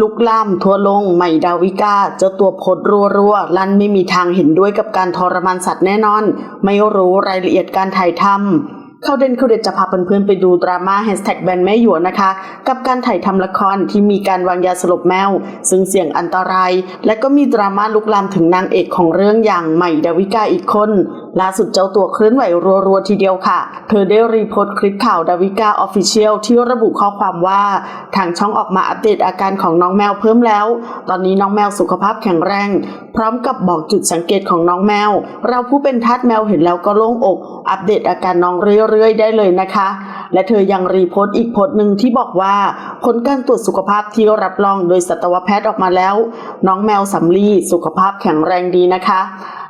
ลุกล่ามทัวลงใหม่ดาวิกาเจ้าตัวพดรัวๆลั่นไม่มีทางเห็นด้วยกับการทรมานสัตว์แน่นอน ไม่รู้รายละเอียดการถ่ายทำเข้าเด่นเข้าเด็ดจะพาเพื่อนๆไปดูดราม่าแฮชแท็กแบนแม่หยวนนะคะ กับการถ่ายทำละครที่มีการวางยาสลบแมว ซึ่งเสี่ยงอันตราย และก็มีดราม่าลุกลามถึงนางเอกของเรื่องอย่างใหม่ดาวิกาอีกคน ล่าสุดเจ้าตัวเคลื่อนไหวรัวๆทีเดียวค่ะ เธอได้รีโพสต์คลิปข่าวดาวิกาออฟฟิเชียลที่ระบุข้อความว่า ทางช่องออกมาอัปเดตอาการของน้องแมวเพิ่มแล้ว ตอนนี้น้องแมวสุขภาพแข็งแรง พร้อมกับบอกจุดสังเกตของน้องแมว เราผู้เป็นทาสแมวเห็นแล้วก็โล่งอก อัปเดตอาการน้องเรื่อยๆ ได้เลยนะคะ และเธอยังรีโพสต์อีกโพสต์หนึ่งที่บอกว่าผลการตรวจสุขภาพที่รับรองโดยสัตวแพทย์ออกมาแล้ว น้องแมวสำลีสุขภาพแข็งแรงดีนะคะ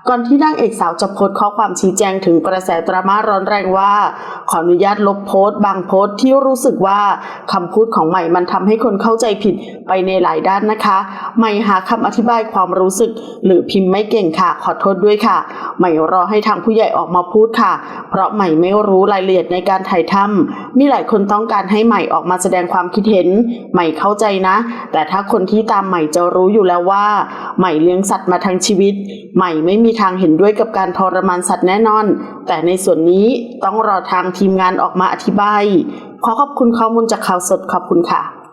ก่อนที่นางเอกสาวจะโพสต์ข้อความชี้แจงถึงกระแสดราม่าร้อนแรงว่า ขออนุญาตลบโพสต์บางโพสต์ที่รู้สึกว่าคำพูดของใหม่มันทำให้คนเข้าใจผิดไปในหลายด้านนะคะ ใหม่หาคำอธิบายความรู้สึก หรือพิมพ์ไม่เก่งค่ะ ขอโทษด้วยค่ะ ใหม่รอให้ทางผู้ใหญ่ออกมาพูดค่ะ เพราะใหม่ไม่รู้รายละเอียดในการถ่ายทำมีหลายคนต้องการให้ใหม่ออกมาแสดงความคิดเห็น ใหม่เข้าใจนะ แต่ถ้าคนที่ตามใหม่จะรู้อยู่แล้วว่า ใหม่เลี้ยงสัตว์มาทั้งชีวิต ใหม่ไม่มีทางเห็นด้วยกับการทรมานสัตว์แน่นอน แต่ในส่วนนี้ต้องรอทางทีมงานออกมาอธิบาย ขอขอบคุณข้อมูลจากข่าวสดขอบคุณค่ะ